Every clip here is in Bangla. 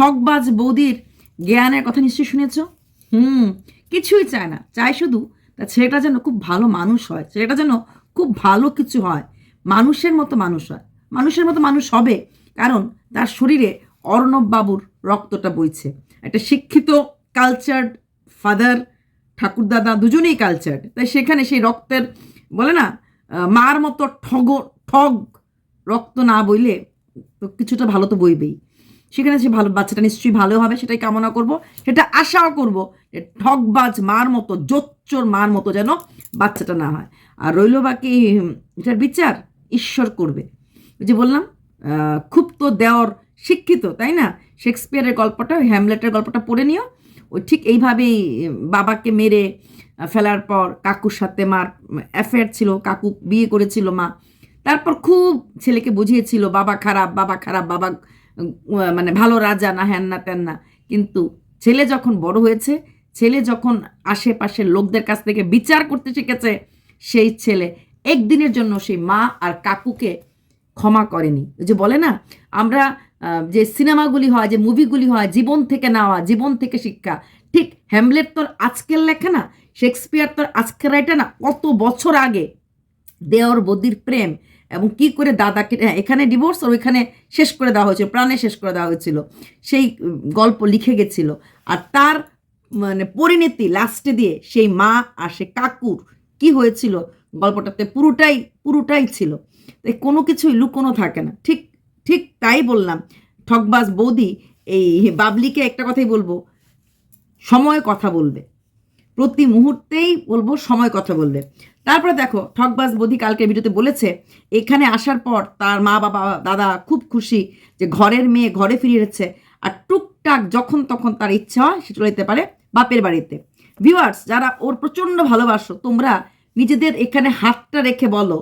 ঠকবাজ বৌদির জ্ঞানের কথা নিশ্চয়ই শুনেছ? হুম, কিছুই চায় না। চায় শুধু তার ছেলেটা যেন খুব ভালো মানুষ হয়। ছেলেটা যেন খুব ভালো কিছু হয়। মানুষের মতো মানুষ হয়। মানুষের মতো মানুষ হবে কারণ তার শরীরে অর্ণব বাবুর রক্তটা বইছে। একটা শিক্ষিত কালচার্ড ফাদার ঠাকুরদাদা দুজনেই কালচার্ড তাই সেখানে সেই রক্তের, বলে না মার মতো ঠগ ঠগ রক্ত না বইলে তো কিছুটা ভালো তো বইবেই। সেখানে সে ভালো, বাচ্চাটা নিশ্চয়ই ভালো হবে, সেটাই কামনা করব। সেটা আশাও করব যে ঠকবাজ মার মতো, জোচ্চোর মার মতো যেন বাচ্চাটা না হয়। আর রইল বাকি এটার বিচার ঈশ্বর করবে। যে বললাম খুব তো দেওয়ার শিক্ষিত, তাই না? শেক্সপিয়ারের গল্পটা হ্যামলেটের গল্পটা পড়ে নিও। ওই ঠিক এইভাবেই বাবাকে মেরে ফেলার পর কাকুর সাথে মার অ্যাফেয়ার ছিল, কাকু বিয়ে করেছিল মা। তারপর খুব ছেলেকে বুঝিয়েছিল, বাবা খারাপ বাবা খারাপ, বাবা মানে ভালো রাজা না হ্যান না ত্যান না কিন্তু ছেলে যখন বড় হয়েছে, ছেলে যখন আশেপাশের লোকদের কাছ থেকে বিচার করতে শিখেছে, সেই ছেলে একদিনের জন্য সেই মা আর কাকুকে ক্ষমা করেনি। যে বলে না, আমরা যে সিনেমাগুলি হয়, যে মুভিগুলি হয়, জীবন থেকে নেওয়া, জীবন থেকে শিক্ষা, ঠিক হ্যামলেট তোর আজকের লেখা না, শেক্সপিয়ার তোর আজকের রাইটা না, কত বছর আগে দেওর বদির প্রেম এবং কি করে দাদাকে হ্যাঁ, এখানে ডিভোর্স আর ওইখানে শেষ করে দেওয়া হয়েছিল প্রাণে শেষ করে দেওয়া হয়েছিল। সেই গল্প লিখে গেছিল। আর তার মানে পরিণতি লাস্টে দিয়ে সেই মা আর সে কাকুর কি হয়েছিল গল্পটাতে পুরোটাই পুরোটাই ছিল। তাই কোনো কিছুই লুকোনো থাকে না। ঠিক ঠিক তাই বললাম। ঠকবাজ বৌদি এই বাবলিকে একটা কথাই বলব সময় কথা বলবে। প্রতি মুহূর্তেই বলব সময় কথা বলবে। তারপরে দেখো ঠকবাজ বৌদি কালকে ভিডিওতে বলেছে, এখানে আসার পর তার মা, বাবা, দাদা খুব খুশি যে ঘরের মেয়ে ঘরে ফিরিয়েছে আর টুকটাক যখন তখন তার ইচ্ছা হয় সে চলে যেতে পারে বাপের বাড়িতে। ভিউয়ার্স যারা ওর প্রচণ্ড ভালোবাসো, তোমরা নিজেদের এখানে হাতটা রেখে বলো,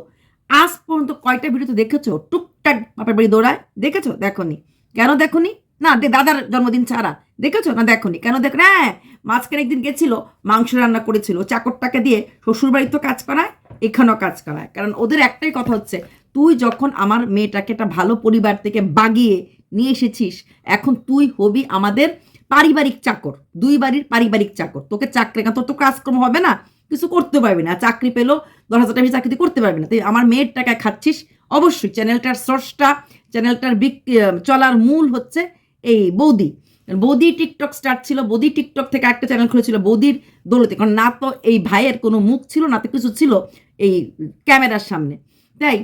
আজ পর্যন্ত কয়টা ভিডিওতে দেখেছ? টুকটাক বাপের বাড়ি দৌড়ায়। দেখেছ? দেখোনি। কেন দেখোনি? না দাদার জন্মদিন ছাড়া। দেখেছ? না, দেখোনি। কেন দেখো হ্যাঁ মাঝখানে একদিন গেছিল, মাংস রান্না করেছিল। চাকরটাকে দিয়ে শ্বশুর বাড়ি তো কাজ করায়, এখানেও কাজ করায়। কারণ ওদের একটাই কথা হচ্ছে, তুই যখন আমার মেয়েটাকে একটা ভালো পরিবার থেকে বাগিয়ে নিয়ে এসেছিস, এখন তুই হবি আমাদের পারিবারিক চাকর। দুই বাড়ির পারিবারিক চাকর। তোকে চাকরি তোর তো কাজকর্ম হবে না। কিছু করতে পারবি না। চাকরি পেল, দশ হাজার টাকা চাকরি করতে পারবি না। তুই আমার মেয়ের টাকায় খাচ্ছিস, অবশ্যই। চ্যানেলটার সোর্সটা চ্যানেলটার বিক চলার মূল হচ্ছে এই বৌদি বৌদি টিকটক স্টার্ট ছিল, বৌদি টিকটক থেকে একটা চ্যানেল খুলেছিল, বৌদির দৌলতে। কারণ না তো এই ভাইয়ের কোনো মুখ ছিল, না তো কিছু ছিল এই ক্যামেরার সামনে। তাই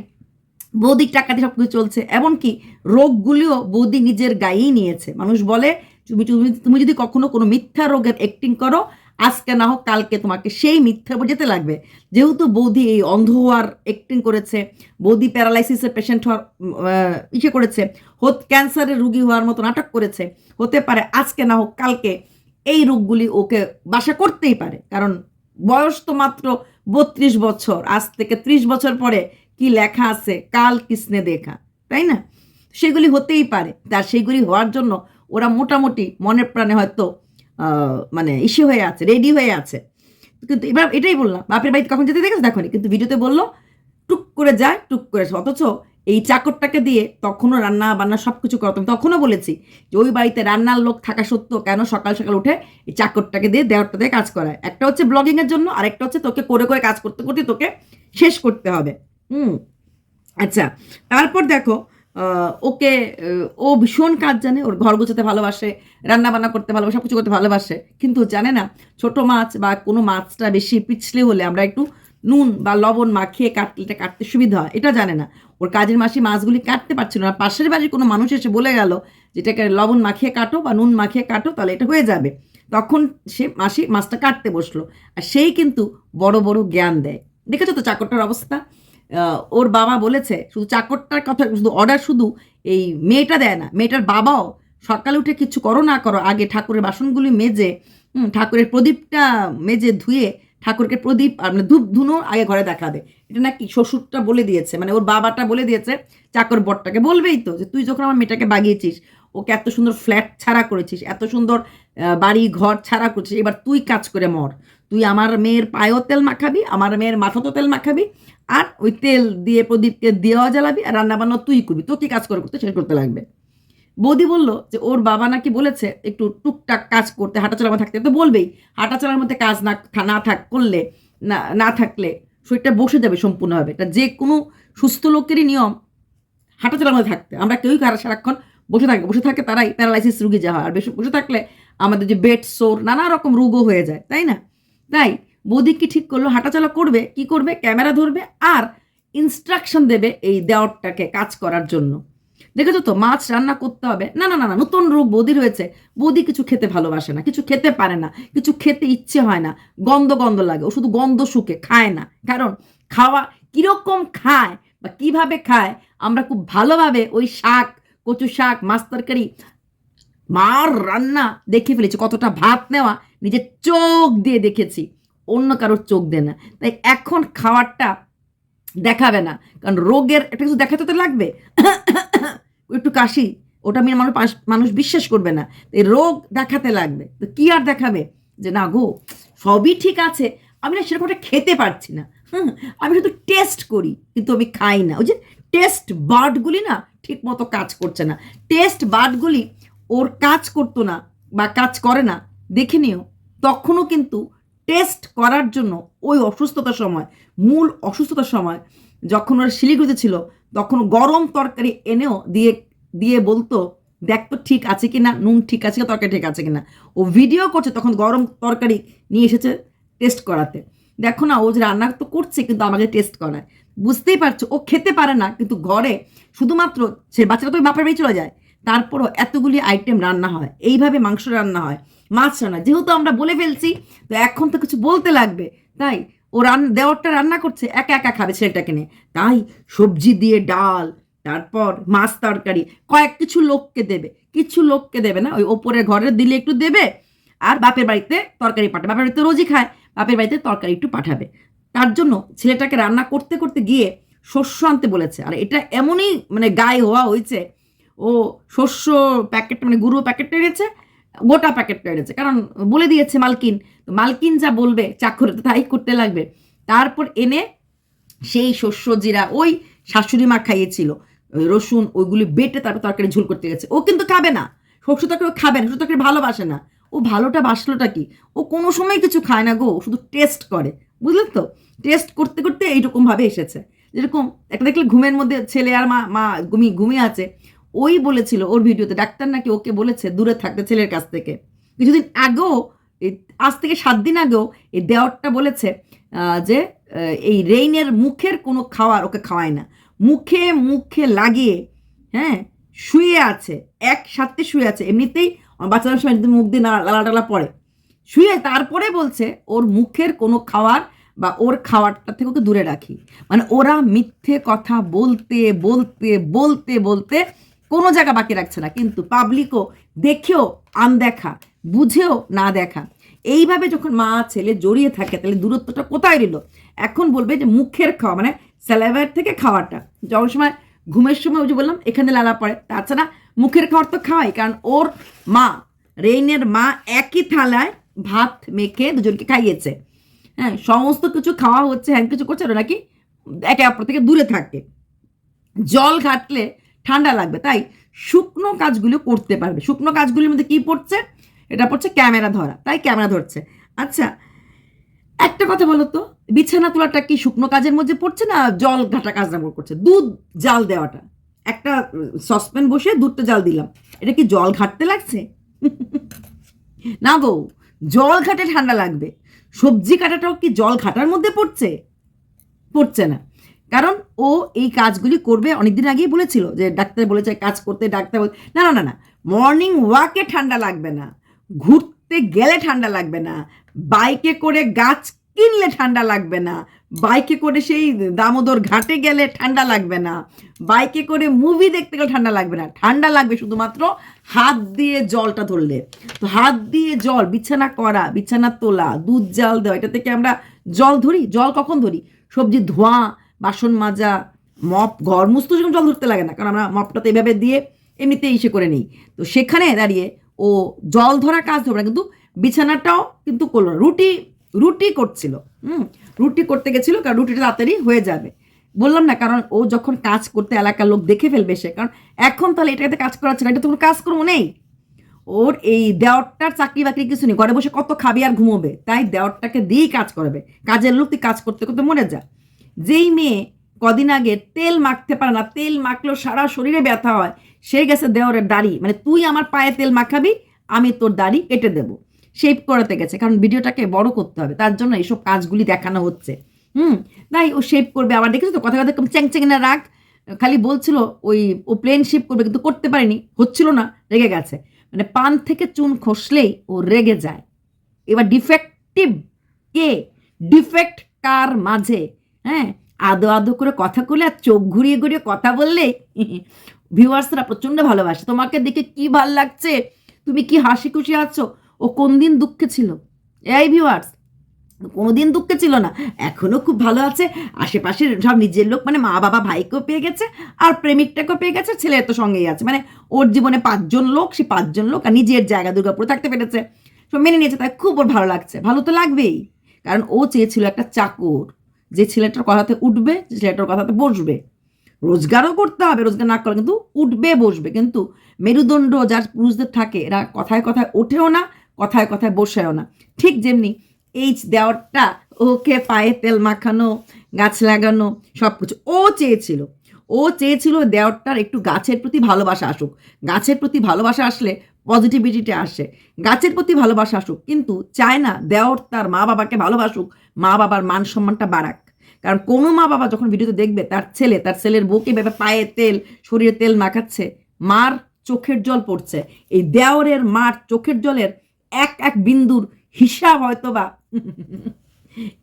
বৌদির টাকা দিয়ে সব কিছু চলছে, এমনকি রোগগুলিও বৌদি নিজের গায়েই নিয়েছে। মানুষ বলে, তুমি তুমি তুমি যদি কখনো কোনো মিথ্যা রোগের অ্যাক্টিং করো আজকে না হোক, কালকে তোমাকে সেই মিথ্যা বোঝাতে লাগবে। যেহেতু বৌদি এই অন্ধ হওয়ার অ্যাক্টিং করেছে, বৌদি প্যারালাইসিসের পেশেন্ট হওয়ার ইসে করেছে, হোত ক্যান্সারের রুগী হওয়ার মতো নাটক করেছে, হতে পারে আজকে না হোক, কালকে এই রোগগুলি ওকে বাসা করতেই পারে। কারণ বয়স তো মাত্র বত্রিশ বছর, আজ থেকে ত্রিশ বছর পরে কি লেখা আছে, কাল কিসনে দেখা, তাই না? সেগুলি হতেই পারে। তার সেগুলি হওয়ার জন্য ওরা মোটামুটি মনের প্রাণে হয়তো মানে ইসে হয়ে আছে, রেডি হয়ে আছে। কিন্তু এবার এটাই বললাম, বাপের বাড়িতে কখন যেতে দেখেছ? দেখো কিন্তু ভিডিওতে বলল, টুক করে যায়, টুক করে অথচ এই চাকরটাকে দিয়ে তখনও রান্না বান্না সব কিছু করতাম তখনও বলেছি যে ওই বাড়িতে রান্নার লোক থাকা সত্ত্বেও কেন সকাল সকাল উঠে এই চাকরটাকে দিয়ে দেওয়ারটা দিয়ে কাজ করায়? একটা হচ্ছে ব্লগিংয়ের জন্য আর একটা হচ্ছে তোকে করে করে কাজ করতে করতে তোকে শেষ করতে হবে। হুম আচ্ছা তারপর দেখো ওকে ও ভীষণ কাজ জানে, ওর ঘর গোছাতে ভালোবাসে রান্না বান্না করতে ভালোবাসে সব কিছু করতে ভালোবাসে, কিন্তু জানে না, ছোট মাছ বা কোনো মাছটা বেশি পিছলে হলে আমরা একটু নুন বা লবণ মাখিয়ে কাটলে এটা কাটতে সুবিধা হয়, এটা জানে না। ওর কাজের মাসি মাছগুলি কাটতে পারছিল না, পাশের বাড়ির কোনো মানুষ এসে বলে গেল যেটাকে লবণ মাখিয়ে কাটো বা নুন মাখিয়ে কাটো, তাহলে এটা হয়ে যাবে। তখন সে মাসি মাছটা কাটতে বসল, আর সেই কিন্তু বড় বড় জ্ঞান দেয়। দেখেছ তো চাকরটার অবস্থা? ওর বাবা বলেছে, শুধু চাকরটার কথা, শুধু অর্ডার শুধু এই মেয়েটা দেয় না, মেয়েটার বাবাও সকালে উঠে কিছু করো না করো, আগে ঠাকুরের বাসনগুলি মেজে ঠাকুরের প্রদীপটা মেজে ধুয়ে ঠাকুরকে প্রদীপ মানে ধূপ ধুনো আগে ঘরে দেখাবে এটা নাকি শ্বশুরটা বলে দিয়েছে মানে ওর বাবাটা বলে দিয়েছে, চাকর বরটাকে বলবেই তো যে তুই যখন আমার মেয়েটাকে বাগিয়েছিস, ওকে এত সুন্দর ফ্ল্যাট ছাড়া করেছিস, এত সুন্দর বাড়ি ঘর ছাড়া করেছিস, এবার তুই কাজ করে মর। তুই আমার মেয়ের পায়েও তেল মাখাবি, আমার মেয়ের মাথাতেও তেল মাখাবি আর ওই তেল দিয়ে প্রদীপকে দেওয়া জ্বালাবি আর রান্না বান্না তুই করবি। তো কি কাজ করে করতে শেষ করতে লাগবে। বৌদি বলল যে, ওর বাবা নাকি বলেছে, একটু টুকটাক কাজ করতে হাঁটাচলার মধ্যে থাকতে। তো বলবেই, হাঁটাচলার মধ্যে কাজ না না থাক, করলে, না না থাকলে শরীরটা বসে যাবে সম্পূর্ণভাবে। এটা যে কোনো সুস্থ লোকেরই নিয়ম, হাঁটাচলার মধ্যে থাকতে। আমরা কেউই কারা সারাক্ষণ বসে থাকি, বসে থাকে তারাই প্যারালাইসিস রুগী যা হয় আর বেশি, বসে থাকলে আমাদের যে বেড সোর, নানা রকম রোগও হয়ে যায়, তাই না? তাই বৌদি কি ঠিক করল? হাঁটাচলা করবে? কি করবে? ক্যামেরা ধরবে? আর ইনস্ট্রাকশন দেবে এই দেওয়ারটাকে কাজ করার জন্য। দেখেছ তো? মাছ রান্না করতে হবে। না না না না, নতুন রোগ বৌদির হয়েছে বৌদি কিছু খেতে ভালোবাসে না, কিছু খেতে পারে না, কিছু খেতে ইচ্ছে হয় না, গন্ধ গন্ধ লাগে। ও শুধু গন্ধ শুকে, খায় না। কারণ খাওয়া কীরকম খায় বা কীভাবে খায়, আমরা খুব ভালোভাবে ওই শাক, কচু শাক, মাছ তরকারি, মার রান্না দেখে ফেলেছি। কতটা ভাত নেওয়া নিজের চোখ দিয়ে দেখেছি। অন্য কারোর চোখ দেয় না। তাই এখন খাওয়ারটা দেখাবে না। কারণ রোগের একটা কিছু দেখাতে তো লাগবে। একটু কাশি ওটা আমি মানুষ মানুষ বিশ্বাস করবে না। এই রোগ দেখাতে লাগবে। তো কী আর দেখাবে? যে না গো সবই ঠিক আছে। আমি না সেরকম একটা খেতে পারছি না। হুম, আমি শুধু টেস্ট করি কিন্তু আমি খাই না। ওই যে টেস্ট বার্ডগুলি না ঠিক মতো কাজ করছে না। টেস্ট বার্ডগুলি ওর কাজ করতো না বা কাজ করে না। দেখে নিও তখনও কিন্তু টেস্ট করার জন্য ওই অসুস্থতার সময়, মূল অসুস্থতার সময় যখন ওরা শিলিগুড়িতে ছিল, তখন গরম তরকারি এনেও দিয়ে দিয়ে বলতো, দেখ তো ঠিক আছে কি না নুন ঠিক আছে কি তরকারি ঠিক আছে কি না ও ভিডিও করছে তখন গরম তরকারি নিয়ে এসেছে টেস্ট করাতে। দেখো না, ও যে রান্না তো করছে, কিন্তু আমাকে টেস্ট করায়। বুঝতেই পারছ, ও খেতে পারে না, কিন্তু ঘরে শুধুমাত্র সে বাচ্চারা তো বাপের বাড়ি চলে যায়। তারপরও এতগুলি আইটেম রান্না হয়, এইভাবে মাংস রান্না হয়। মাছ রান্না যেহেতু আমরা বলে ফেলছি, তো এখন তো কিছু বলতে লাগবে। তাই ও রান, দেওয়ারটা রান্না করছে, একা একা খাবে ছেলেটাকে নিয়ে। তাই সবজি দিয়ে ডাল, তারপর মাছ তরকারি, কয়েক কিছু লোককে দেবে। কিছু লোককে দেবে না, ওই ওপরের ঘরে দিলে একটু দেবে, আর বাপের বাড়িতে তরকারি পাঠাবে। বাপের বাড়িতে রোজই খায়, বাপের বাড়িতে তরকারি একটু পাঠাবে। তার জন্য ছেলেটাকে রান্না করতে করতে গিয়ে শস্য আনতে বলেছে। আর এটা এমনই মানে গায়ে হওয়া হয়েছে। ও শস্য প্যাকেট মানে গুঁড়ো প্যাকেটটা এনেছে গোটা প্যাকেটটা এনেছে কারণ বলে দিয়েছে মালকিন। মালকিন যা বলবে, চাকরে তাই করতে লাগবে। তারপর এনে সেই শস্য জিরা ওই শাশুড়ি মা খাইয়েছিল। রসুন ওইগুলি বেটে তারপর তরকারি ঝুল করতে গেছে। ও কিন্তু খাবে না। শস্য তরকারি ও খাবে না, শস্য তরকারি ভালোবাসে না। ও ভালোটা বাসলোটা কি? ও কোনো সময় কিছু খায় না গো শুধু টেস্ট করে। বুঝলেন তো? টেস্ট করতে করতে এইরকমভাবে এসেছে। যেরকম, একটা দেখলে ঘুমের মধ্যে ছেলে আর মা মা ঘুমিয়ে ঘুমিয়ে আছে। ওই বলেছিল ওর ভিডিওতে, ডাক্তার নাকি ওকে বলেছে, দূরে থাকতে ছেলের কাছ থেকে। কিছুদিন আগেও আজ থেকে সাত দিন আগেও এই দেওয়ারটা বলেছে যে এই রেইনের মুখের কোনো খাওয়ার ওকে খাওয়ায় না। মুখে মুখে লাগিয়ে হ্যাঁ শুয়ে আছে, একসাথে শুয়ে আছে। এমনিতেই বাচ্চাদের সময় মুখ দিয়ে লালা টালা পড়ে। শুয়ে তারপরে বলছে, ওর মুখের কোনো খাওয়ার বা ওর খাওয়ারটা থেকে ওকে দূরে রাখি। মানে ওরা মিথ্যে কথা বলতে বলতে বলতে বলতে কোনো জায়গা বাকি রাখছে না, কিন্তু পাবলিকও দেখেও, আনদেখা, বুঝেও না দেখা। এইভাবে যখন মা ছেলে জড়িয়ে থাকে, তাহলে দূরত্বটা কোথায় রইল? এখন বলবে যে মুখের খাওয়া মানে স্যালাইভার থেকে খাওয়াটা। যখন সময় ঘুমের সময় ওই যে বললাম, এখানে লালা পড়ে। তাছাড়া মুখের খাওয়ার তো খাওয়াই, কারণ ওর মা, রেইনের মা একই থালায় ভাত মেখে দুজনকে খাইয়েছে। হ্যাঁ সমস্ত কিছু খাওয়া হচ্ছে হ্যাঁ কিছু করছে নাকি একে অপর থেকে দূরে থাকে। জল ঘাটলে ঠান্ডা লাগবে, তাই শুকনো কাজগুলো করতে পারবে। শুকনো কাজগুলির মধ্যে কি পড়ছে? এটা পড়ছে ক্যামেরা ধরা, তাই ক্যামেরা ধরছে। আচ্ছা একটা কথা বলো তো, বিছানা তোলাটা কি শুকনো কাজের মধ্যে পড়ছে না জল ঘাটা কাজ কাজটা করছে? দুধ জাল দেওয়াটা। একটা সসপ্যান বসে দুধটা জাল দিলাম। এটা কি জল ঘাটতে লাগছে? না গো জল ঘাটে ঠান্ডা লাগবে। সবজি কাটাটাও কি জল ঘাটার মধ্যে পড়ছে? পড়ছে না। কারণ ও এই কাজগুলি করবে অনেকদিন আগেই বলেছিল যে ডাক্তার বলেছে কাজ করতে, ডাক্তার না না না না। মর্নিং ওয়াকে ঠান্ডা লাগবে না। ঘুরতে গেলে ঠান্ডা লাগবে না। বাইকে করে গাছ কিনলে ঠান্ডা লাগবে না। বাইকে করে সেই দামোদর ঘাটে গেলে ঠান্ডা লাগবে না। বাইকে করে মুভি দেখতে গেলে ঠান্ডা লাগবে না। ঠান্ডা লাগবে শুধুমাত্র হাত দিয়ে জলটা ধরলে। তো হাত দিয়ে জল, বিছানা করা বিছানা তোলা, দুধ জাল দেওয়া এটা থেকে আমরা জল ধরি? জল কখন ধরি? সবজি ধোয়া বাসন মাজা, মপ, ঘর মুছতে যখন জল ধরতে লাগে না। কারণ আমরা মপটা তো এভাবে দিয়ে এমনিতে ইসে করে নিই। তো সেখানে দাঁড়িয়ে ও জল ধরা কাজ ধরবে না, কিন্তু বিছানাটাও কিন্তু করল না। রুটি রুটি করছিল, হুম, রুটি করতে গেছিল কারণ রুটিটা তাড়াতাড়ি হয়ে যাবে। বললাম না, কারণ ও যখন কাজ করতে এলাকার লোক দেখে ফেলবে সে, কারণ এখন তাহলে এটাতে কাজ করাচ্ছে না, এটা তো কোনো কাজকর্ম নেই। ওর এই দেওয়ারটার চাকরি বাকরি কিছু নেই, ঘরে বসে কত খাবি আর ঘুমোবে, তাই দেওয়ারটাকে দিয়েই কাজ করবে। কাজের লোক তুই কাজ করতে করতে মরে যা। যেই মেয়ে কদিন আগে তেল মাখতে পারে না, তেল মাখলেও সারা শরীরে ব্যথা হয়, সে গেছে দেওয়ারের দাড়ি। মানে তুই আমার পায়ে তেল মাখাবি, আমি তোর দাড়ি কেটে দেবো। শেপ করাতে গেছে, কারণ ভিডিওটাকে বড় করতে হবে, তার জন্য এইসব কাজগুলি দেখানো হচ্ছে। হুম, তাই ও শেপ করবে। আবার দেখেছ তো, কথা কথা চ্যাং না রাগ, খালি বলছিল ওই, ও প্লেন শেপ করবে, কিন্তু করতে পারেনি, হচ্ছিল না, রেগে গেছে। মানে পান থেকে চুন খসলেই ও রেগে যায়। এবার ডিফেক্টিভ কে? ডিফেক্ট কার মাঝে? হ্যাঁ? আদো আদো করে কথা বলে আর চোখ ঘুরিয়ে ঘুরিয়ে কথা বললে ভিউয়ার্সরা প্রচণ্ড ভালোবাসে। তোমাকে দেখে কি ভালো লাগছে? তুমি কি হাসি খুশি আছো? ও কোন দিন দুঃখে ছিল? এই ভিউয়ার্স, কোনো দিন দুঃখে ছিল না। এখনও খুব ভালো আছে। আশেপাশের সব নিজের লোক মানে মা, বাবা, ভাইকেও পেয়ে গেছে আর প্রেমিকটাকেও পেয়ে গেছে। ছেলে তো সঙ্গেই আছে। মানে ওর জীবনে পাঁচজন লোক, সে পাঁচজন লোক আর নিজের জায়গা দুর্গাপুরে থাকতে পেরেছে। সব মেনে নিয়েছে, তাই খুব ওর ভালো লাগছে। ভালো তো লাগবেই। কারণ ও চেয়েছিল একটা চাকর। যে ছেলেটার কথাতে উঠবে, যে ছেলেটার কথাতে বসবে। রোজগারও করতে হবে, রোজগার না করলে কিন্তু উঠবে, বসবে। কিন্তু মেরুদণ্ড যার পুরুষদের থাকে, এরা কথায় কথায় ওঠেও না, কথায় কথায় বসেও না। ঠিক যেমনি এই দেওয়ারটা, ওকে পায়ে তেল মাখানো, গাছ লাগানো সব কিছু ও চেয়েছিল ও চেয়েছিল দেওয়ারটার একটু গাছের প্রতি ভালোবাসা আসুক। গাছের প্রতি ভালোবাসা আসলে পজিটিভিটিটা আসে। গাছের প্রতি ভালোবাসা আসুক, কিন্তু চায় না দেওর তার মা বাবাকে ভালোবাসুক মা বাবার মান সম্মানটা বাড়াক। কারণ কোনো মা বাবা যখন ভিডিওতে দেখবে, তার ছেলে, তার ছেলের বউকে ভেবে পায়ে তেল, শরীরে তেল মাখাচ্ছে, মার চোখের জল পড়ছে। এই দেওরের মার চোখের জলের এক এক বিন্দুর হিসাব হয়তো বা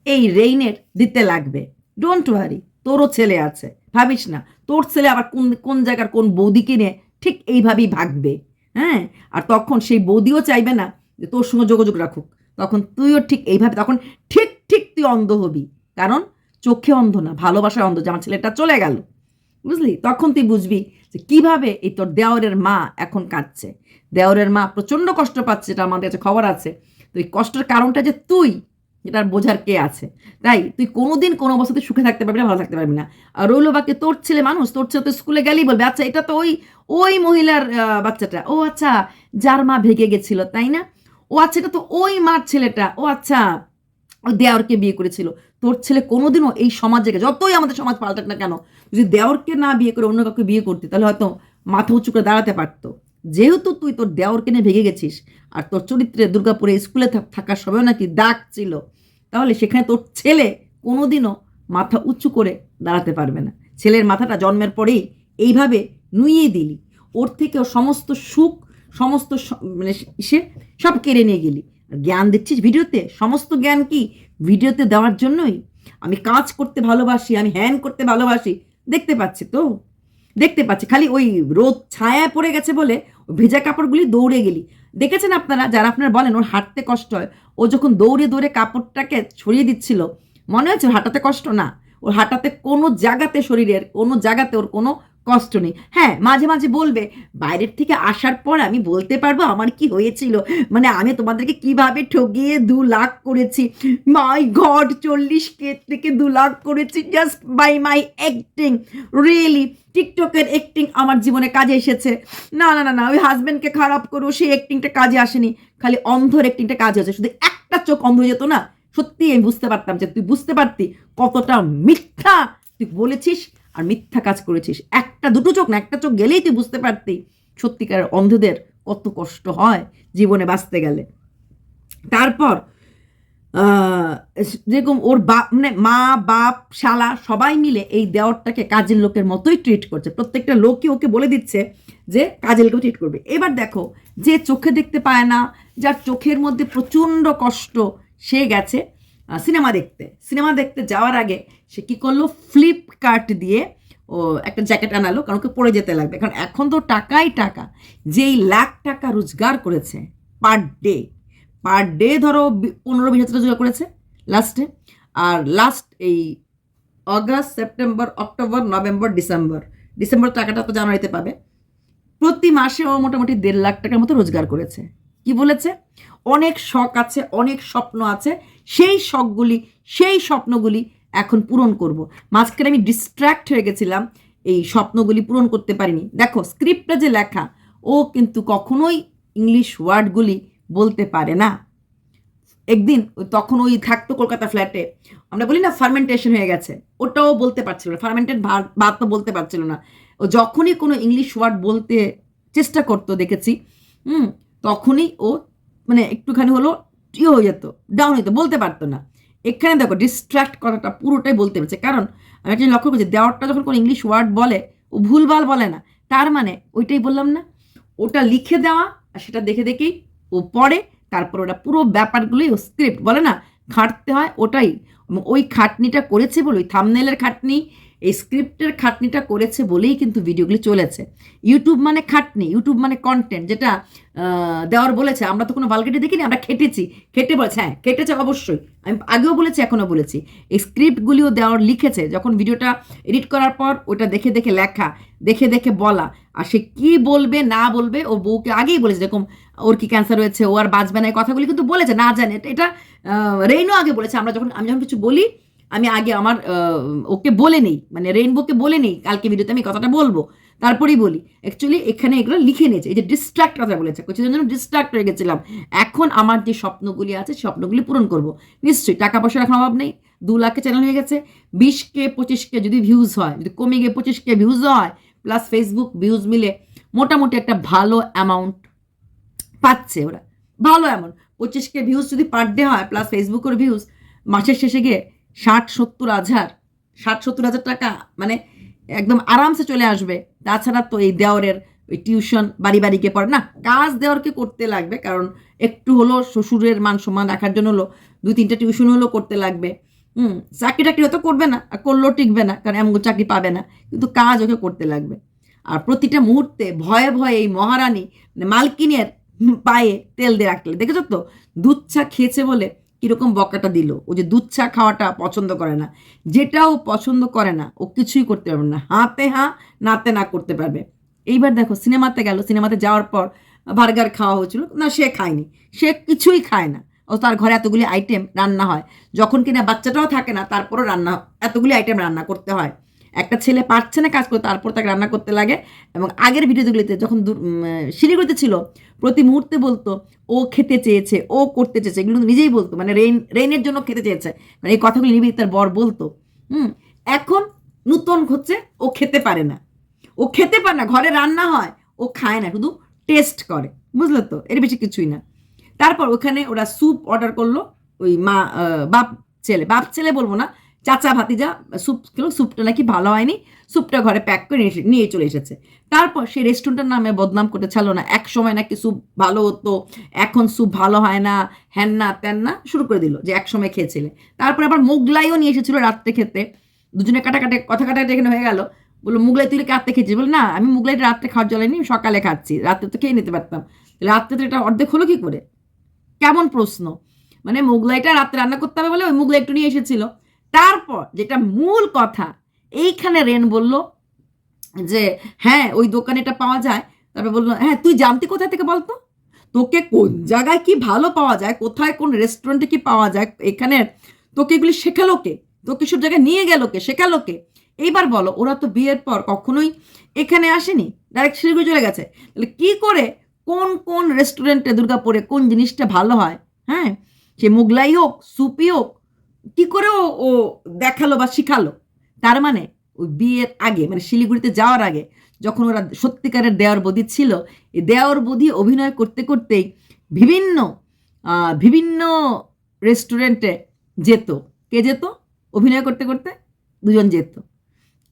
এই রেইনের দিতে লাগবে। ডোন্ট ওয়ারি তোরও ছেলে আছে। ভাবিস না, তোর ছেলে আবার কোন কোন জায়গার কোন বৌদিকে নিয়ে ঠিক এইভাবেই ভাগবে। হ্যাঁ? আর তখন সেই বৌদিও চাইবে না যে তোর সঙ্গে যোগাযোগ রাখুক। তখন তুইও ঠিক এইভাবে, তখন ঠিক ঠিক তুই অন্ধ হবি। কারণ চোখে অন্ধ না, ভালোবাসায় অন্ধ যে আমার ছেলেটা চলে গেল। বুঝলি? তখন তুই বুঝবি যে কীভাবে এই তোর দেওরের মা এখন কাঁদছে। দেওরের মা প্রচণ্ড কষ্ট পাচ্ছে এটা আমাদের কাছে খবর আছে। তো এই কষ্টের কারণটা যে তুই এটার বোঝার কে আছে? তাই তুই কোনোদিন কোনো অবস্থাতে সুখে থাকতে পারবি না, ভালো থাকতে পারবি না। আর রইল বাকি তোর ছেলে মানুষ, তোর ছেলে তো স্কুলে গেলেই বলবে আচ্ছা এটা তো ওই ওই মহিলার বাচ্চাটা। ও আচ্ছা যার মা ভেগে গেছিল, তাই না? ও আচ্ছা এটা তো ওই মার ছেলেটা। ও আচ্ছা ওই দেওরকে বিয়ে করেছিল। তোর ছেলে কোনোদিনও এই সমাজে যতই আমাদের সমাজ পাল্টাক না কেন, যদি দেওরকে না বিয়ে করে অন্য কাউকে বিয়ে করতে, তাহলে হয়তো মাথা উঁচু করে দাঁড়াতে পারতো। যেহেতু তুই তোর দেওরকে নিয়ে ভেঙে গেছিস, আর তোর চরিত্রে দুর্গাপুরে স্কুলে থাক- থাকার সময় নাকি দাগ ছিল, তাহলে সেখানে তোর ছেলে কোনোদিনও মাথা উঁচু করে দাঁড়াতে পারবে না। ছেলের মাথাটা জন্মের পরেই এইভাবে নুইয়ে দিলি। ওর থেকে সমস্ত সুখ, সমস্ত মানে সে সব কেড়ে নিয়ে গেলি। জ্ঞান দিচ্ছিস ভিডিওতে? সমস্ত জ্ঞান কি ভিডিওতে দেওয়ার জন্যই? আমি কাজ করতে ভালোবাসি, আমি হ্যান করতে ভালোবাসি। দেখতে পাচ্ছি তো? দেখতে পাচ্ছি। খালি ওই রোদ ছায়া পড়ে গেছে বলে ভেজা কাপড়গুলি দৌড়ে গেলি। দেখেছেন আপনারা? যারা আপনারা বলেন ওর হাঁটতে কষ্ট হয়, ও যখন দৌড়ে দৌড়ে কাপড়টাকে ছড়িয়ে দিচ্ছিল, মনে হচ্ছে হাঁটাতে কষ্ট? না। ওর হাঁটাতে কোনো জায়গাতে শরীরের, কোনো জায়গাতে ওর কোনো কষ্ট নেই। হ্যাঁ মাঝে মাঝে বলবে, বাইরের থেকে আসার পর আমি বলতে পারব আমার কি হয়েছিল? মানে আমি তোমাদেরকে কীভাবে ঠগিয়ে দু লাখ করেছি? মাই গড চল্লিশ কে থেকে দু লাখ করেছি just by my acting really টিকটকের অ্যাক্টিং আমার জীবনে কাজে এসেছে। না না না না, ওই হাজব্যান্ডকে খারাপ করো সেই অ্যাক্টিংটা কাজে আসেনি। খালি অন্ধর অ্যাক্টিংটা কাজে হচ্ছে শুধু একটা চোখ অন্ধ হয়ে যেত না? সত্যি আমি বুঝতে পারতাম যে তুই বুঝতে পারতি কতটা মিথ্যা। তুই বলেছিস আর মিথ্যা কাজ করেছিস। একটা দুটো চোখ না, একটা চোখ গেলেই তুই বুঝতে পারতি সত্যিকার অন্ধদের কত কষ্ট হয় জীবনে বাঁচতে গেলে। তারপর যেরকম ওর বাপ মানে মা, বাপ, শালা সবাই মিলে এই দেওয়ারটাকে কাজের লোকের মতোই ট্রিট করছে। প্রত্যেকটা লোকই ওকে বলে দিচ্ছে যে কাজের লোক ট্রিট করবে। এবার দেখো, যে চোখে দেখতে পায় না, যার চোখের মধ্যে প্রচণ্ড কষ্ট, সে গেছে সিনেমা দেখতে। সিনেমা দেখতে যাওয়ার আগে সে কী করল? ফ্লিপকার্ট দিয়ে ও একটা জ্যাকেট আনালো, কারণ ওকে পরে যেতে লাগবে। কারণ এখন তো টাকাই টাকা। যেই লাখ টাকা রোজগার করেছে পার ডে পার ডে ধরো পনেরো বিশ হাজার রোজগার করেছে লাস্টে আর লাস্ট এই August, September, October, November, December. December টাকাটা তো জানুয়ারিতে পাবে। প্রতি মাসে ও মোটামুটি দেড় লাখ টাকার মতো রোজগার করেছে। কি বলেছে? অনেক শখ আছে, অনেক স্বপ্ন আছে। সেই শখগুলি, সেই স্বপ্নগুলি এখন পূরণ করব। মাঝখানে আমি ডিস্ট্র্যাক্ট হয়ে গেছিলাম, এই স্বপ্নগুলি পূরণ করতে পারিনি। দেখো স্ক্রিপ্টটা যে লেখা, ও কিন্তু কখনোই ইংলিশ ওয়ার্ডগুলি বলতে পারে না। একদিন তখন ওই থাকতো কলকাতা ফ্ল্যাটে আমরা বলি না ফার্মেন্টেশন হয়ে গেছে, ওটাও বলতে পারছিল না ফার্মেন্টেড ভাত তো বলতে পারছিল না। ও যখনই কোনো ইংলিশ ওয়ার্ড বলতে চেষ্টা করতো দেখেছি, হুম তখনই ও মানে একটুখানি হলো ইয়ে হয়ে যেত ডাউন হতো বলতে পারতো না। এখানে দেখো ডিস্ট্র্যাক্ট করাটা পুরোটাই বলতে পেরেছে। কারণ আমি একটা লক্ষ্য করছি, দেওয়ারটা যখন কোনো ইংলিশ ওয়ার্ড বলে, ও ভুলভাল বলে না, তার মানে ওইটাই বললাম না। ওটা লিখে দেওয়া আর সেটা দেখে দেখেই ও পড়ে, তারপর ওটা পুরো ব্যাপারগুলোই ও স্ক্রিপ্ট বলে না, খাটতে হয় ওটাই। ওই খাটনিটা করেছে বলে, ওই থামনেলের খাটনি এই স্ক্রিপ্টের খাটনিটা করেছে বলেই কিন্তু ভিডিওগুলি চলেছে। ইউটিউব মানে খাটনি ইউটিউব মানে কন্টেন্ট যেটা দেওয়ার বলেছে। আমরা তো কোনো ভালগেটি দেখিনি, আমরা খেটেছি। খেটে বলেছে হ্যাঁ খেটেছে অবশ্যই। আমি আগেও বলেছি, এখনও বলেছি। এই স্ক্রিপ্টগুলিও দেওয়ার লিখেছে, যখন ভিডিওটা এডিট করার পর ওটা দেখে দেখে লেখা, দেখে দেখে বলা। আর সে কী বলবে, না বলবে, ও বউকে আগেই বলেছে, যেরকম ওর কি ক্যান্সার হয়েছে, ও আর বাঁচবে না, এই কথাগুলি কিন্তু বলেছে, না জানে। এটা রেইনও আগে বলেছে। আমরা যখন, আমি যখন কিছু বলি আমি আগে আমার ওকে বলে নেই মানে রেইনবোকে বলে নেই, কালকে ভিডিওতে আমি কথাটা বলব। তারপরেই বলি অ্যাকচুয়ালি এখানে এগুলো লিখে নিয়েছে, এই যে ডিস্ট্রাক্ট কথা বলেছে কিছুদিন জন্য ডিস্ট্রাক্ট হয়ে গেছিলাম। এখন আমার যে স্বপ্নগুলি আছে, স্বপ্নগুলি পূরণ করব। নিশ্চয়ই টাকা পয়সার এখন অভাব নেই, দু লাখে চ্যানেল হয়ে গেছে বিশ কে পঁচিশ কে যদি ভিউজ হয়, যদি কমে গিয়ে পঁচিশ কে ভিউজ হয় প্লাস ফেসবুক ভিউজ মিলে মোটামুটি একটা ভালো অ্যামাউন্ট পাচ্ছে ওরা। ভালো অ্যামাউন্ট পঁচিশ কে ভিউজ যদি পার ডে হয় প্লাস ফেসবুকের ভিউজ মাসের শেষে গিয়ে ষাট, সত্তর, হাজার। ষাট, সত্তর হাজার টাকা মানে একদম আরামসে চলে আসবে। তাছাড়া তো এই দেওরের ওই টিউশন বাড়ি বাড়িকে পড়ে। না, কাজ দেওয়ারকে করতে লাগবে, কারণ একটু হলো শ্বশুরের মান সম্মান রাখার জন্য হলো, দুই তিনটা টিউশন হলো করতে লাগবে। হুম, চাকরি টাকরি হয়তো করবে না, আর করলেও টিকবে না, কারণ এমন চাকরি পাবে না, কিন্তু কাজ ওকে করতে লাগবে। আর প্রতিটা মুহূর্তে ভয়ে ভয়ে এই মহারানী মানে মালকিনের পায়ে তেল দিয়ে রাখলে দেখেছ তো? দুধ খেয়েছে বলে কীরকম বকাটা দিল। ও যে দুধ চা খাওয়াটা পছন্দ করে না। যেটা ও পছন্দ করে না, ও কিছুই করতে পারবে না। হাতে হাঁ, নাতে না করতে পারবে। এইবার দেখো, সিনেমাতে গেল, সিনেমাতে যাওয়ার পর বার্গার খাওয়া হয়েছিল। না, সে খায়নি। সে কিছুই খায় না। ও তার ঘরে এতগুলি আইটেম রান্না হয়। যখন কিনা বাচ্চাটাও থাকে না, তারপরও রান্না, এতগুলি আইটেম রান্না করতে হয়। একটা ছেলে পারছে না কাজ করতে তারপর তাকে রান্না করতে লাগে। এবং আগের ভিডিওগুলিতে যখন শিলিগুড়িতে ছিল, প্রতি মুহূর্তে বলতো, ও খেতে চেয়েছে, ও করতে চেয়েছে। এগুলো নিজেই বলতো মানে রেইন, রেইনের জন্য খেতে চেয়েছে। মানে এই কথাগুলি নিবি তার বর বলতো। হুম, এখন নূতন হচ্ছে, ও খেতে পারে না। ও খেতে পারে না, ঘরে রান্না হয়, ও খায় না, শুধু টেস্ট করে, বুঝলে তো? এর বেশি কিছুই না। তারপর ওখানে ওরা স্যুপ অর্ডার করল, ওই মা বাপ ছেলে বাপ ছেলে বলব না চাচা ভাতিজা স্যুপ খেলো স্যুপটা নাকি ভালো হয়নি স্যুপটা ঘরে প্যাক করে নিয়ে চলে এসেছে। তারপর সেই রেস্টুরেন্টের নামে বদনাম করতে ছাড়লো না, এক সময় নাকি স্যুপ ভালো হতো, এখন স্যুপ ভালো হয় না, হ্যান না, ত্যান না, শুরু করে দিল যে এক সময় খেয়েছিলে। তারপর আবার মোগলাইও নিয়ে এসেছিল রাত্রে খেতে। দুজনে কাটাকাটি, কথা কাটাকাটি এখানে হয়ে গেল। বলল, মুগলাই, তুই রাত্রে খেয়েছিস? বলে, না, আমি মুগলাইটা রাত্রে খাওয়ার আমি সকালে খাচ্ছি, রাত্রে তো খেয়ে নিতে পারতাম। রাত্রে তো এটা অর্ধেক হলো কী করে? কেমন প্রশ্ন? মানে মুগলাইটা রাত্রে রান্না করতে হবে বলে ওই মুগলাই একটু নিয়ে এসেছিল। তারপর যেটা মূল কথা, এইখানে রেন বলল যে হ্যাঁ ওই দোকানে এটা পাওয়া যায়। তারপর বলল হ্যাঁ তুই জানতি কোথায় থেকে বলতো? তোকে কোন জায়গায় কি ভালো পাওয়া যায়? কোথায় কোন রেস্টুরেন্টে কি পাওয়া যায়? এখানে তোকে এগুলি শেখালো কে? তোকে সব জায়গায় নিয়ে গেল কে? শেখালো কে? এইবার বলো, ওরা তো বিয়ের পর কখনোই এখানে আসেনি ডাইরেক্ট শিলিগুড়ি চলে গেছে। তাহলে কি করে, কোন কোন রেস্টুরেন্টে দুর্গাপুরে কোন জিনিসটা ভালো হয়? হ্যাঁ সে মোগলাই হোক, সুপি হোক কি করে ও দেখাল বা শিখালো। তার মানে ওই বিয়ের আগে মানে শিলিগুড়িতে যাওয়ার আগে যখন ওরা সত্যিকারের দেওয়ার বদি ছিল, এই দেওয়ার বদি অভিনয় করতে করতেই বিভিন্ন বিভিন্ন রেস্টুরেন্টে যেত। কে যেত? অভিনয় করতে করতে দুজন যেত।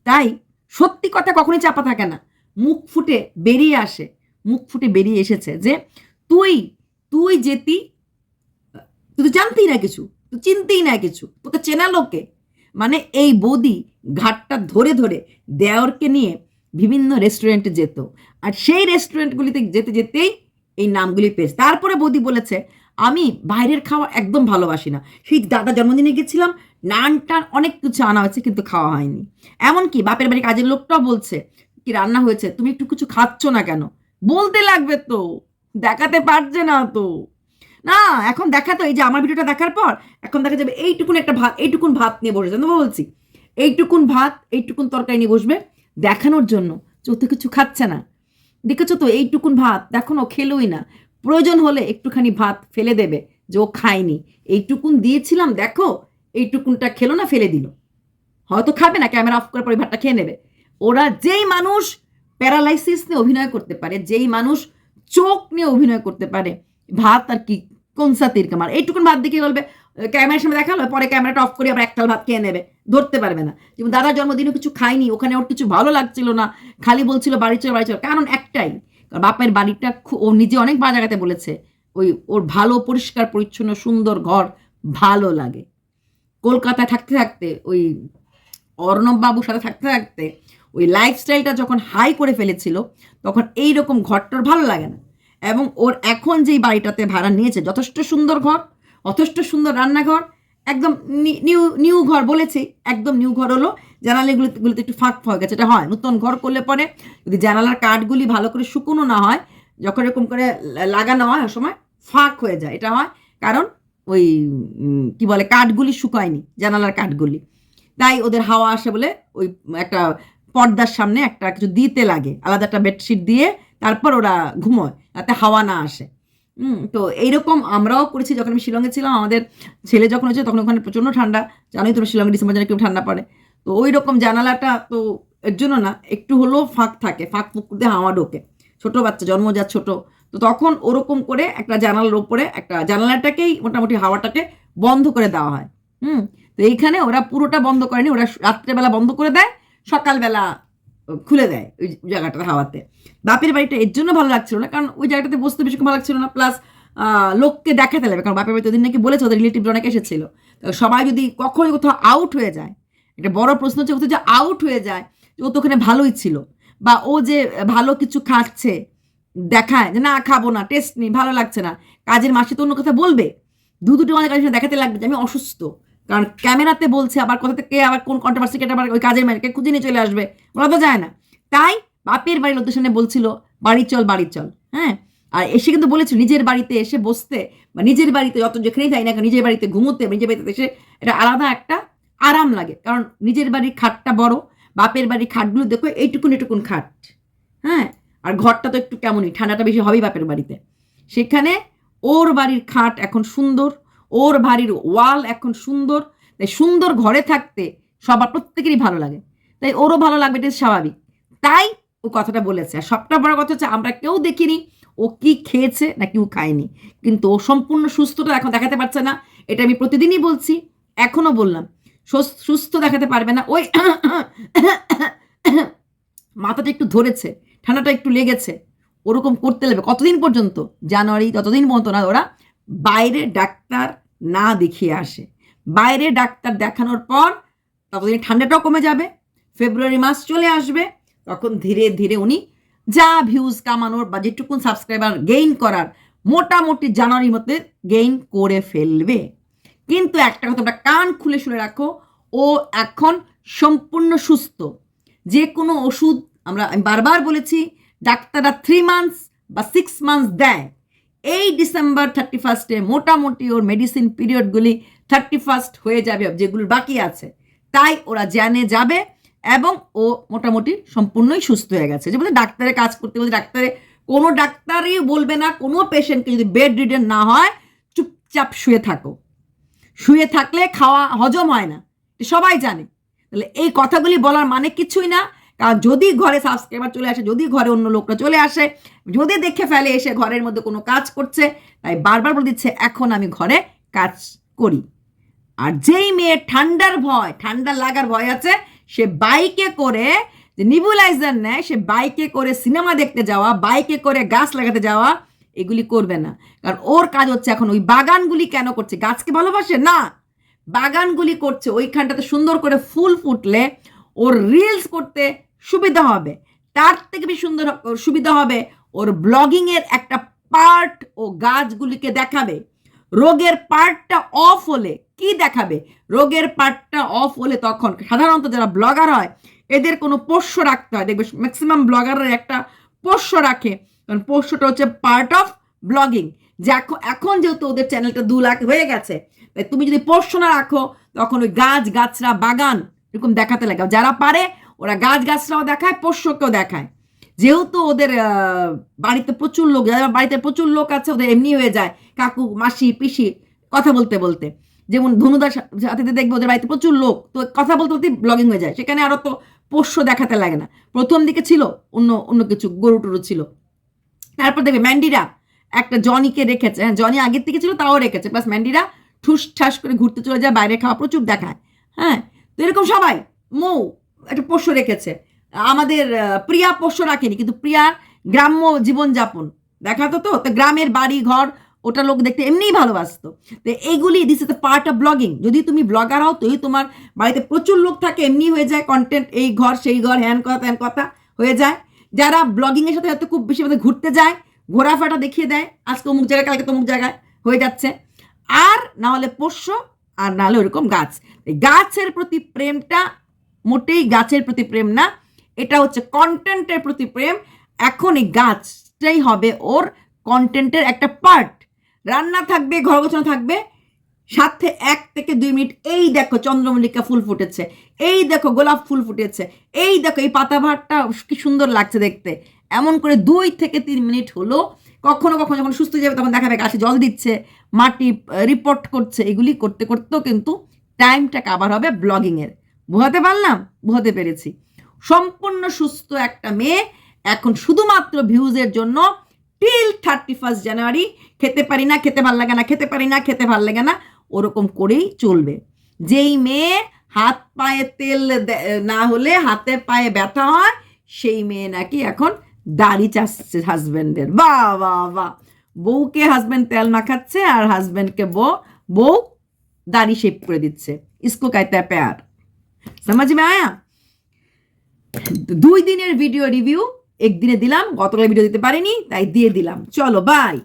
তাই সত্যি কথা কখনোই চাপা থাকে না। মুখ ফুটে বেরিয়ে আসে। মুখ ফুটে বেরিয়ে এসেছে যে, তুই তুই যেতি, তুই তো জানতেই না কিছু। তুই চিনতেই না কিছু। তোকে চেনা লোকে। মানে এই বৌদি ঘাটটা ধরে ধরে দেওরকে নিয়ে বিভিন্ন রেস্টুরেন্টে যেত। আর সেই রেস্টুরেন্টগুলিতে যেতে যেতেই এই নামগুলি পেয়েছে। তারপরে বৌদি বলেছে, আমি বাইরের খাওয়া একদম ভালোবাসি না। সেই দাদা জন্মদিনে গেছিলাম নান টান অনেক কিছু আনা হয়েছে কিন্তু খাওয়া হয়নি। এমনকি বাপের বাড়ি কাজের লোকটাও বলছে, কি রান্না হয়েছে? তুমি একটু কিছু খাচ্ছ না কেন? বলতে লাগবে তো। দেখাতে পারছে না তো। না, এখন দেখা তো এই যে আমার ভিডিওটা দেখার পর, এখন দেখা যাবে এইটুকুন একটা ভাত, এইটুকুন ভাত নিয়ে বসে জানো বলছি, এইটুকুন ভাত, এইটুকুন তরকারি নিয়ে বসবে দেখানোর জন্য। চোদ্দ কিছু খাচ্ছে না। দেখেছ তো, এইটুকুন ভাত, দেখো ও খেলোই না। প্রয়োজন হলে একটুখানি ভাত ফেলে দেবে যে ও খায়নি। এইটুকুন দিয়েছিলাম, দেখো, এইটুকুনটা খেলো না, ফেলে দিল। হয়তো খাবে না, ক্যামেরা অফ করে পরে ভাতটা খেয়ে নেবে। ওরা যেই মানুষ প্যারালাইসিস নিয়ে অভিনয় করতে পারে, যেই মানুষ চোখ নিয়ে অভিনয় করতে পারে ভাত আর কি, কোন সাতির কামার এইটুকুন ভাত দেখে বলবে? ক্যামেরার সামনে দেখাল পরে ক্যামেরাটা অফ করে আবার একটাল ভাত খেয়ে নেবে, ধরতে পারবে না। যেমন দাদার জন্মদিনে কিছু খায়নি, ওখানে ওর কিছু ভালো লাগছিল না, খালি বলছিল বাড়ি চল বাড়ি চল, কারণ একটাই বাপের বাড়িটা ও নিজে অনেক বার জায়গাতে বলেছে, ওই ওর ভালো, পরিষ্কার, পরিচ্ছন্ন, সুন্দর ঘর ভালো লাগে। কলকাতায় থাকতে থাকতে, ওই অর্ণব বাবুর সাথে থাকতে থাকতে, ওই লাইফস্টাইলটা যখন হাই করে ফেলেছিল, তখন এই রকম ঘরটার ভালো লাগে না। এবং ওর এখন যেই বাড়িটাতে ভাড়া নিয়েছে, যথেষ্ট সুন্দর ঘর, যথেষ্ট সুন্দর রান্নাঘর, একদম নিউ নিউ ঘর বলেছি, একদম নিউ ঘর হলো জানালাগুলোতে একটু ফাঁক হয়ে গেছে এটা হয়। নতুন ঘর করলে পরে যদি জানালার কাঠগুলি ভালো করে শুকনো না হয়, যখন এরকম করে লাগানো হয়, ওই সময় ফাঁক হয়ে যায়। এটা হয় কারণ ওই কি বলে, কাঠগুলি শুকায়নি, জানালার কাঠগুলি। তাই ওদের হাওয়া আসে বলে ওই একটা পর্দার সামনে একটা কিছু দিতে লাগে, আলাদা একটা বেডশিট দিয়ে তারপর ওরা ঘুমোয় যাতে হাওয়া না আসে। তো এইরকম আমরাও করেছি যখন আমি শিলংয়ে ছিলাম, আমাদের ছেলে যখন হয়েছে তখন ওখানে প্রচণ্ড ঠান্ডা। জানোই তো শিলংয়ে ডিসেম্বর জানে কেউ ঠান্ডা পড়ে। তো ওই রকম জানালাটা তো এর জন্য না, একটু হলেও ফাঁক থাকে, ফাঁক ফুক দিয়ে হাওয়া ঢোকে। ছোটো বাচ্চা, জন্ম জন্মজাত ছোটো। তো তখন ওরকম করে একটা জানালার ওপরে, একটা জানালাটাকেই মোটামুটি হাওয়াটাকে বন্ধ করে দেওয়া হয়। হুম, তো এইখানে ওরা পুরোটা বন্ধ করেনি, ওরা রাত্রেবেলা বন্ধ করে দেয়, সকালবেলা খুলে দেয় ওই জায়গাটাতে হাওয়াতে। বাপের বাড়িটা এর জন্য ভালো লাগছিল না, কারণ ওই জায়গাটাতে বসতে বেশি ভালো লাগছিল না প্লাস লোককে দেখাতে লাগবে কারণ বাপের বাড়িতে ওদিন নাকি বলেছে ওদের রিলেটিভ অনেক এসেছিল। তো সবাই যদি কখনোই কোথাও আউট হয়ে যায়, একটা বড় প্রশ্ন হচ্ছে কোথাও যে আউট হয়ে যায় ও তো ওখানে ভালোই ছিল, বা ও যে ভালো কিছু খাচ্ছে, দেখায় যে না, খাব না টেস্ট নেই, ভালো লাগছে না, কাজের মাসে তো অন্য কথা বলবে। দু দুটো কাছে দেখাতে লাগবে যে আমি অসুস্থ। কারণ ক্যামেরাতে বলছে আবার কোথা থেকে, আবার কোন কন্ট্রোভার্সি কেটে আবার ওই কাজের মেয়েকে খুঁজে নিয়ে চলে আসবে। ওরা তো যায় না। তাই বাপের বাড়ির সামনে বলছিল, বাড়ি চল বাড়ি চল। হ্যাঁ? আর এসে কিন্তু বলেছিল, নিজের বাড়িতে এসে বসতে বা নিজের বাড়িতে যত যেখানেই যাই না নিজের বাড়িতে ঘুমোতে, নিজের বাড়িতে এসে এটা আলাদা একটা আরাম লাগে। কারণ নিজের বাড়ির খাটটা বড়, বাপের বাড়ির খাটগুলো দেখো, এইটুকুন এটুকুন খাট। হ্যাঁ? আর ঘরটা তো একটু কেমনই, ঠান্ডাটা বেশি হবেই বাপের বাড়িতে। সেখানে ওর বাড়ির খাট এখন সুন্দর ওর বাড়ির ওয়াল এখন সুন্দর, তাই সুন্দর ঘরে থাকতে সবার প্রত্যেকেরই ভালো লাগে। তাই ওরও ভালো লাগবে, এটা স্বাভাবিক। তাই ও কথাটা বলেছে। আর সবটা বড় কথা হচ্ছে, আমরা কেউ দেখিনি ও কি খেয়েছে না কেউ খায়নি। কিন্তু ও সম্পূর্ণ সুস্থটা এখন দেখাতে পারছে না, এটা আমি প্রতিদিনই বলছি, এখনও বললাম। সুস্থ দেখাতে পারবে না। ওই মাথাটা একটু ধরেছে, ঠান্ডাটা একটু লেগেছে। ওরকম করতে লাগবে। কতদিন পর্যন্ত? জানুয়ারি ততদিন পর্যন্ত না ওরা বাইরে ডাক্তার না দেখিয়ে আসে। বাইরে ডাক্তার দেখানোর পর ততদিন ঠান্ডাটাও কমে যাবে, ফেব্রুয়ারি মাস চলে আসবে, তখন ধীরে ধীরে উনি যা ভিউজ কামানোর বা যেটুকুন সাবস্ক্রাইবার গেইন করার মোটামুটি জানুয়ারির মধ্যে গেইন করে ফেলবে। কিন্তু একটা কথা তোমরা কান খুলে শুনে রাখো, ও এখন সম্পূর্ণ সুস্থ। যে কোনো ওষুধ আমরা আমি বারবার বলেছি, ডাক্তাররা থ্রি মান্থস বা সিক্স মান্থস দেয়। এই ডিসেম্বর থার্টি ফার্স্টে মোটামুটি ওর মেডিসিন পিরিয়ডগুলি থার্টি ফার্স্ট হয়ে যাবে যেগুলো বাকি আছে। তাই ওরা জ্যানে যাবে এবং ও মোটামুটি সম্পূর্ণই সুস্থ হয়ে গেছে। যে বলে ডাক্তারের কাজ করতে বলতে ডাক্তারে কোনো ডাক্তারই বলবে না, কোনো পেশেন্টকে যদি বেড রিডেন না হয়, চুপচাপ শুয়ে থাকো। শুয়ে থাকলে খাওয়া হজম হয় না। সবাই জানে। তাহলে এই কথাগুলি বলার মানে কিছুই না। কারণ যদি ঘরে সাবস্ক্রাইবার চলে আসে, যদি ঘরে অন্য লোকরা চলে আসে, যদি দেখে ফেলে এসে ঘরের মধ্যে কোনো কাজ করছে, তাই বারবার বলে দিচ্ছে, এখন আমি ঘরে কাজ করি। আর যেই মেয়ে ঠান্ডার ভয়, ঠান্ডা লাগার ভয় আছে, সে বাইকে করে যে নিবুলাইজার নেয়, সে বাইকে করে সিনেমা দেখতে যাওয়া, বাইকে করে গাছ লাগাতে যাওয়া, এগুলি করবে না। কারণ ওর কাজ হচ্ছে এখন ওই বাগানগুলি কেন করছে? গাছকে ভালোবাসে? না। বাগানগুলি করছে, ওইখানটাতে সুন্দর করে ফুল ফুটলে, ওর রিলস করতে সুবিধা হবে। তার থেকে বেশি সুন্দর সুবিধা হবে ওর ব্লগিংয়ের একটা পার্ট ও গাছগুলিকে দেখাবে। রোগের পার্টটা অফ হলে কি দেখাবে? রোগের পার্টটা অফ হলে তখন সাধারণত যারা ব্লগার হয়, এদের কোনো পোষ্য রাখতে হয়। দেখবে ম্যাক্সিমাম ব্লগাররা একটা পোষ্য রাখে। কারণ পোষ্যটা হচ্ছে পার্ট অফ ব্লগিং যে এখন এখন যেহেতু ওদের চ্যানেলটা দু লাখ হয়ে গেছে, তাই তুমি যদি পোষ্য না রাখো, তখন ওই গাছ, গাছরা, বাগান এরকম দেখাতে লাগে। যারা পারে ওরা গাছ গাছরাও দেখায়, পোষ্যকেও দেখায়। যেহেতু ওদের বাড়িতে প্রচুর লোক বাড়িতে প্রচুর লোক আছে, ওদের এমনি হয়ে যায়, কাকু, মাসি, পিসি, কথা বলতে বলতে। যেমন ধনুদার সাথে দেখবে ওদের বাড়িতে প্রচুর লোক, তো কথা বলতে বলতে ব্লগিং হয়ে যায়। সেখানে আরও তো পোষ্য দেখাতে লাগে না। প্রথম দিকে ছিল, অন্য অন্য কিছু, গরু টরু ছিল। তারপর দেখবে ম্যান্ডিরা একটা জনিকে রেখেছে। হ্যাঁ জনি আগের থেকে ছিল, তাও রেখেছে। প্লাস ম্যান্ডিরা ঠুস ঠাস করে ঘুরতে চলে যায়, বাইরে খাওয়া প্রচুর দেখায়। হ্যাঁ তো এরকম সবাই, মৌ একটা পোষ্য রেখেছে। আমাদের প্রিয়া পোষ্য রাখেনি, কিন্তু প্রিয়ার গ্রাম্য জীবনযাপন। দেখাতো তো তো গ্রামের বাড়ি, ঘর, ওটা লোক দেখতে এমনিই ভালোবাসতো। তো এইগুলি this is part of blogging যদি তুমি ব্লগার হও তুই তোমার বাড়িতে প্রচুর লোক থাকে, এমনি হয়ে যায় কন্টেন্ট এই ঘর, সেই ঘর, হ্যান কথা, ত্যান কথা হয়ে যায়। যারা ব্লগিংয়ের সাথে হয়তো খুব বেশি আমাদের ঘুরতে যায় ঘোরাফাটা দেখিয়ে দেয়, আজকে অমুক জায়গায়, কালকে তমুক জায়গায় হয়ে যাচ্ছে। আর না হলে পোষ্য, আর না হলে ওরকম গাছ। গাছের প্রতি প্রেমটা মোটেই গাছের প্রতি প্রেম না। এটা হচ্ছে কন্টেন্টের প্রতি প্রেম। এখন এই গাছটাই হবে ওর কন্টেন্টের একটা পার্ট রান্না থাকবে, ঘর গোছানো থাকবে। সাথে এক থেকে দুই মিনিট এই দেখো চন্দ্রমল্লিকা ফুল ফুটেছে। এই দেখো গোলাপ ফুল ফুটেছে। এই দেখো এই পাতাবাহারটা কি সুন্দর লাগছে দেখতে। এমন করে দুই থেকে তিন মিনিট হলো। কখনো কখনো যখন সুস্থ যাবে তখন দেখা দেখাবে গাছে জল দিচ্ছে, মাটি রিপোর্ট করছে। এগুলি করতে করতেও কিন্তু টাইমটা কাবার হবে ব্লগিংয়ের বোঝাতে পারলাম? বোঝাতে পেরেছি। সম্পূর্ণ সুস্থ একটা মেয়ে। এখন শুধুমাত্র ভিউজের জন্য টিল থার্টি ফার্স্ট জানুয়ারি খেতে পারি না, খেতে ভালো লাগে না, খেতে পারি না, খেতে ভালো লাগে না, ওরকম করেই চলবে। যেই মেয়ে হাত পায়ে তেল না হলে হাতে পায়ে ব্যথা হয়, সেই মেয়ে নাকি এখন দাড়ি চাচ্ছে হাজবেন্ডের বাহ বা বাহ বউকে হাজবেন্ড তেল মাখাচ্ছে আর হাজবেন্ডকে বউ বউ দাড়ি শেপ করে দিচ্ছে। ইসকো কাইতে প্যার। সমাজ মে আয়া দুই দিনের ভিডিও রিভিউ একদিনে দিলাম গতকাল ভিডিও দিতে পারিনি তাই দিয়ে দিলাম চলো বাই